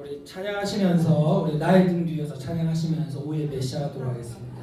우리 찬양하시면서 우리 나의 등 뒤에서 찬양하시면서 오후에 메시하도록 하겠습니다.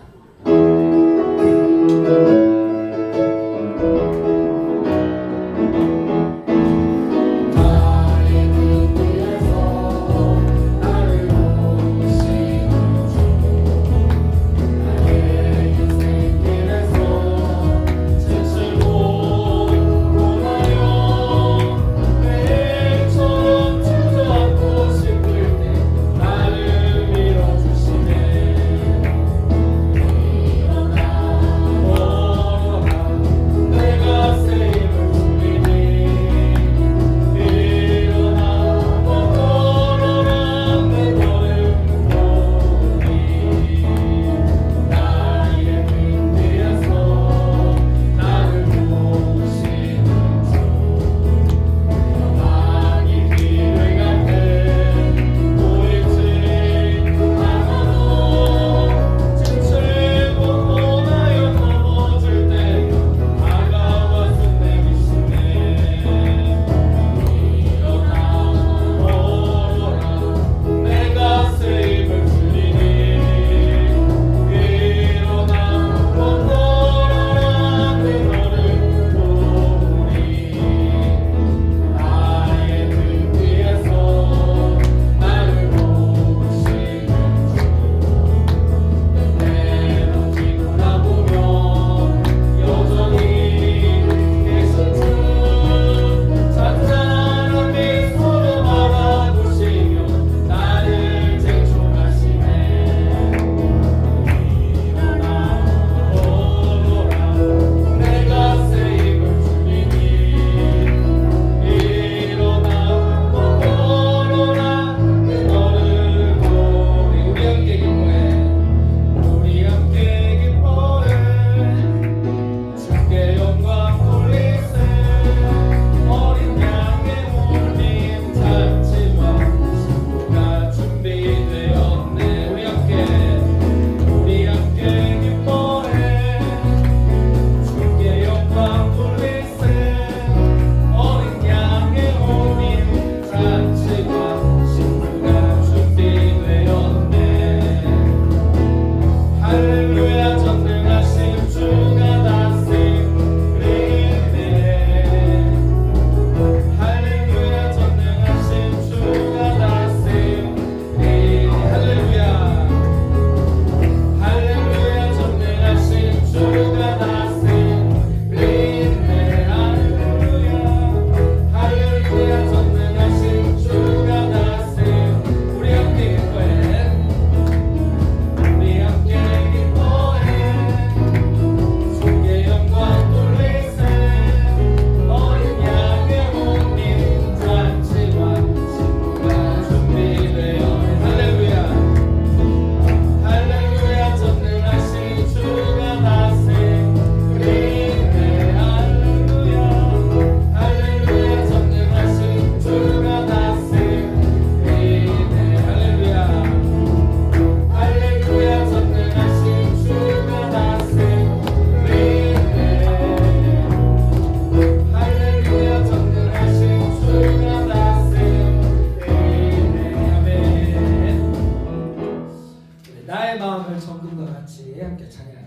성금과 같이 함께 찬양.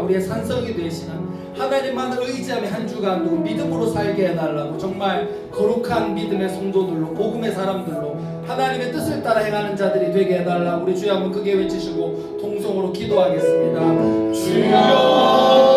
우리의 산성이 되시는 하나님만을 의지하며 한 주간도 믿음으로 살게 해달라고 정말 거룩한 믿음의 성도들로 복음의 사람들로 하나님의 뜻을 따라 행하는 자들이 되게 해달라고 우리 주여 한번 크게 외치시고 통성으로 기도하겠습니다. 주여